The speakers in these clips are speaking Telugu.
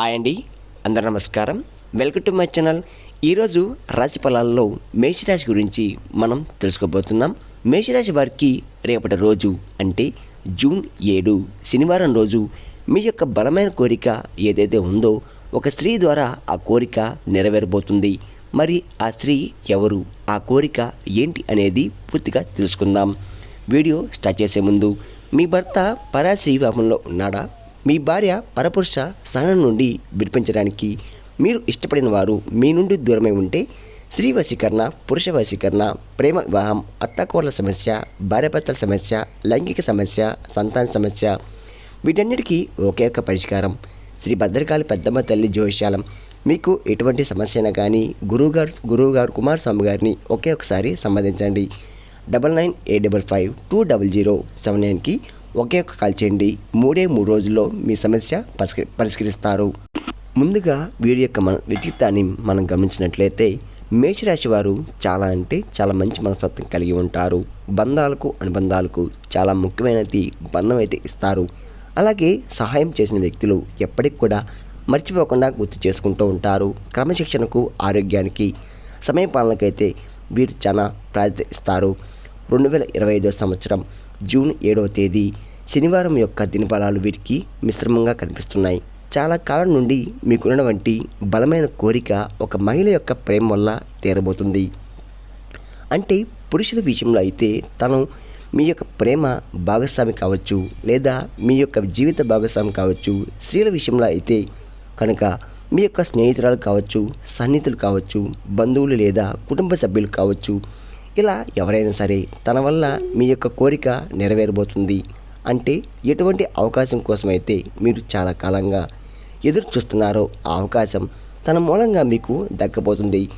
హాయ్ అండి అందరు నమస్కారం. వెల్కమ్ టు మై ఛానల్ ఈరోజు రాశి ఫలాల్లో మేషరాశి గురించి మనం తెలుసుకోబోతున్నాం. మేషరాశి వారికి రేపటి రోజు అంటే జూన్ ఏడు శనివారం రోజు మీ యొక్క బలమైన కోరిక ఏదైతే ఉందో ఒక స్త్రీ ద్వారా ఆ కోరిక నెరవేరబోతుంది. మరి ఆ స్త్రీ ఎవరు ఆ కోరిక ఏంటి అనేది పూర్తిగా తెలుసుకుందాం. వీడియో స్టార్ట్ చేసే ముందు మీ భర్త పరాశ్రీ వివాహంలో ఉన్నాడా? మీ భార్య పరపురుష సహనం నుండి విడిపించడానికి మీరు ఇష్టపడిన వారు మీ నుండి దూరమై ఉంటే స్త్రీ వశీకరణ పురుష వశీకరణ ప్రేమ వివాహం అత్తకోర్ల సమస్య భార్యాభర్తల సమస్య లైంగిక సమస్య సంతాన సమస్య వీటన్నిటికీ ఒకే ఒక పరిష్కారం. శ్రీ భద్రకాళి పెద్దమ్మ తల్లి జ్యోతిష్యాలం మీకు ఎటువంటి సమస్య అయినా కానీ గురువుగారు గురువుగారు కుమారస్వామి గారిని ఒకే ఒకసారి సంబంధించండి double nine eight double five two double zero seven నైన్కి ఒకే ఒక కాల్ చేయండి. మూడే మూడు రోజుల్లో మీ సమస్య పరిష్క పరిష్కరిస్తారు. ముందుగా వీరి యొక్క మన వ్యక్తిత్వాన్ని మనం గమనించినట్లయితే మేషరాశి వారు చాలా అంటే చాలా మంచి మనస్తత్వం కలిగి ఉంటారు. బంధాలకు అనుబంధాలకు చాలా ముఖ్యమైనది బంధం అయితే ఇస్తారు. అలాగే సహాయం చేసిన వ్యక్తులు ఎప్పటికి కూడా మర్చిపోకుండా గుర్తు చేసుకుంటూ ఉంటారు. క్రమశిక్షణకు ఆరోగ్యానికి సమయపాలనకైతే వీరు చాలా ప్రాధాన్యత ఇస్తారు. రెండు వేల ఇరవై ఐదో సంవత్సరం జూన్ ఏడవ తేదీ శనివారం యొక్క దినఫలాలు వీరికి మిశ్రమంగా కనిపిస్తున్నాయి. చాలా కాలం నుండి మీకున్నటువంటి బలమైన కోరిక ఒక మహిళ యొక్క ప్రేమ వల్ల తీరబోతుంది. అంటే పురుషుల విషయంలో అయితే తను మీ యొక్క ప్రేమ భాగస్వామి కావచ్చు లేదా మీ యొక్క జీవిత భాగస్వామి కావచ్చు స్త్రీల విషయంలో అయితే కనుక మీ యొక్క స్నేహితురాలు కావచ్చు సన్నిహితులు కావచ్చు బంధువులు లేదా కుటుంబ సభ్యులు కావచ్చు ఇలా ఎవరైనా సరే తన వల్ల మీ యొక్క కోరిక నెరవేరబోతుంది అంటే ఎటువంటి అవకాశం కోసమైతే మీరు చాలా కాలంగా ఎదురు చూస్తున్నారో ఆ అవకాశం తన మూలంగా మీకు దక్కబోతుంది.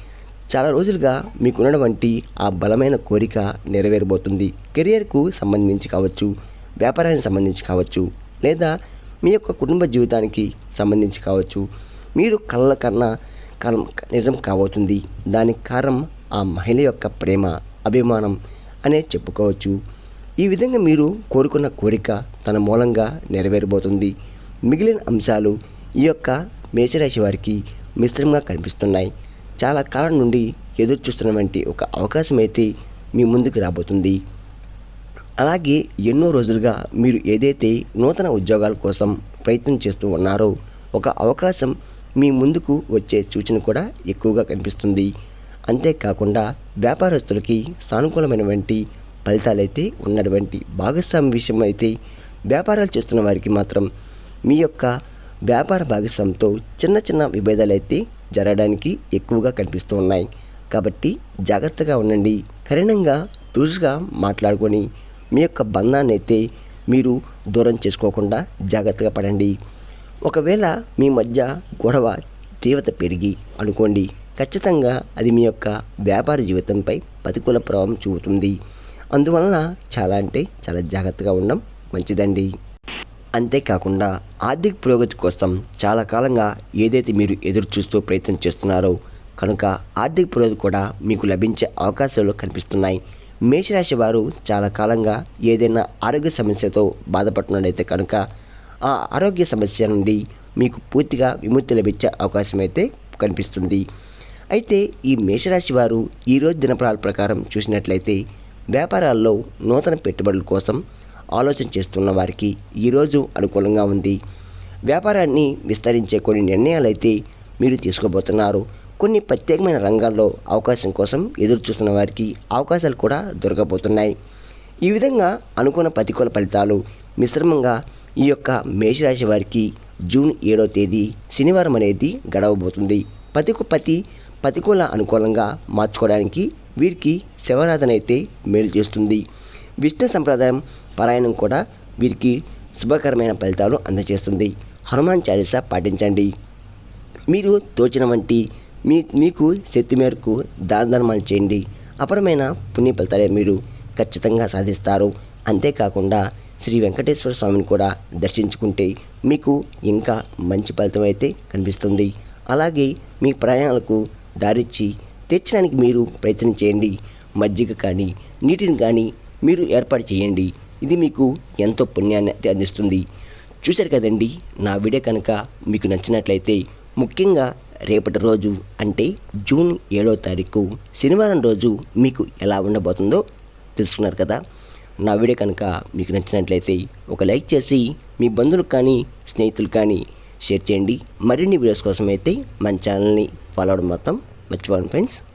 చాలా రోజులుగా మీకున్నటువంటి ఆ బలమైన కోరిక నెరవేరబోతుంది. కెరియర్కు సంబంధించి కావచ్చు వ్యాపారానికి సంబంధించి కావచ్చు లేదా మీ యొక్క కుటుంబ జీవితానికి సంబంధించి కావచ్చు మీరు కళ్ళ కన్నా కలం నిజం కాబోతుంది. దానికి కారణం ఆ మహిళ యొక్క ప్రేమ అభిమానం అనే చెప్పుకోవచ్చు. ఈ విధంగా మీరు కోరుకున్న కోరిక తన మూలంగా నెరవేరబోతుంది. మిగిలిన అంశాలు ఈ యొక్క మేషరాశి వారికి మిశ్రమంగా కనిపిస్తున్నాయి. చాలా కాలం నుండి ఎదురు చూస్తున్నటువంటి ఒక అవకాశం అయితే మీ ముందుకు రాబోతుంది. అలాగే ఎన్నో రోజులుగా మీరు ఏదైతే నూతన ఉద్యోగాల కోసం ప్రయత్నం చేస్తూ ఉన్నారో ఒక అవకాశం మీ ముందుకు వచ్చే సూచన కూడా ఎక్కువగా కనిపిస్తుంది. అంతేకాకుండా వ్యాపారస్తులకి సానుకూలమైనటువంటి ఫలితాలైతే ఉన్నటువంటి భాగస్వామి విషయం అయితే వ్యాపారాలు చేస్తున్న వారికి మాత్రం మీ యొక్క వ్యాపార భాగస్వామితో చిన్న చిన్న విభేదాలు అయితే జరగడానికి ఎక్కువగా కనిపిస్తూ ఉన్నాయి. కాబట్టి జాగ్రత్తగా ఉండండి. కఠినంగా దూరుగా మాట్లాడుకొని మీ యొక్క బంధాన్ని అయితే మీరు దూరం చేసుకోకుండా జాగ్రత్తగా పడండి. ఒకవేళ మీ మధ్య గొడవ తీవ్రత పెరిగి అనుకోండి. ఖచ్చితంగా అది మీ యొక్క వ్యాపార జీవితంపై ప్రతికూల ప్రభావం చూపుతుంది. అందువలన చాలా అంటే చాలా జాగ్రత్తగా ఉండడం మంచిదండి. అంతేకాకుండా ఆర్థిక పురోగతి కోసం చాలా కాలంగా ఏదైతే మీరు ఎదురు చూస్తూ ప్రయత్నం చేస్తున్నారో కనుక ఆర్థిక పురోగతి కూడా మీకు లభించే అవకాశాలు కనిపిస్తున్నాయి. మేషరాశి వారు చాలా కాలంగా ఏదైనా ఆరోగ్య సమస్యతో బాధపడుతున్నట్టయితే కనుక ఆ ఆరోగ్య సమస్య నుండి మీకు పూర్తిగా విముక్తి లభించే అవకాశం అయితే కనిపిస్తుంది. అయితే ఈ మేషరాశి వారు ఈరోజు దినఫలాల ప్రకారం చూసినట్లయితే వ్యాపారాల్లో నూతన పెట్టుబడుల కోసం ఆలోచన చేస్తున్న వారికి ఈరోజు అనుకూలంగా ఉంది. వ్యాపారాన్ని విస్తరించే కొన్ని నిర్ణయాలు అయితే మీరు తీసుకోబోతున్నారు. కొన్ని ప్రత్యేకమైన రంగాల్లో అవకాశం కోసం ఎదురు చూస్తున్న వారికి అవకాశాలు కూడా దొరకబోతున్నాయి. ఈ విధంగా అనుకున్న ప్రతికూల ఫలితాలు మిశ్రమంగా ఈ యొక్క మేషరాశి వారికి జూన్ ఏడో తేదీ శనివారం అనేది గడవబోతుంది. ప్రతికు ప్రతి ప్రతికూల అనుకూలంగా మార్చుకోవడానికి వీరికి శివరాధన అయితే మేలు చేస్తుంది. విష్ణు సంప్రదాయం పారాయణం కూడా వీరికి శుభకరమైన ఫలితాలు అందజేస్తుంది. హనుమాన్ చాలీస పాటించండి. మీరు తోచిన వంటి మీ మీకు శక్తి మేరకు దాన ధర్మాలు చేయండి. అపరమైన పుణ్య ఫలితాలే మీరు ఖచ్చితంగా సాధిస్తారు. అంతేకాకుండా శ్రీ వెంకటేశ్వర స్వామిని కూడా దర్శించుకుంటే మీకు ఇంకా మంచి ఫలితం అయితే కనిపిస్తుంది. అలాగే మీ ప్రయాణాలకు దారిచ్చి తెచ్చడానికి మీరు ప్రయత్నం చేయండి. మజ్జిగ కానీ నీటిని కానీ మీరు ఏర్పాటు చేయండి. ఇది మీకు ఎంతో పుణ్యాన్ని అందిస్తుంది. చూశారు కదండి నా వీడియో కనుక మీకు నచ్చినట్లయితే ముఖ్యంగా రేపటి రోజు అంటే జూన్ ఏడో తారీఖు శనివారం రోజు మీకు ఎలా ఉండబోతుందో తెలుసుకున్నారు కదా. నా వీడియో కనుక మీకు నచ్చినట్లయితే ఒక లైక్ చేసి మీ బంధువులకు కానీ స్నేహితులు కానీ షేర్ చేయండి. మరిన్ని వీడియోస్ కోసం అయితే మన ఛానల్ని ఫాలో అవడం మొత్తం మర్చిపోండి ఫ్రెండ్స్.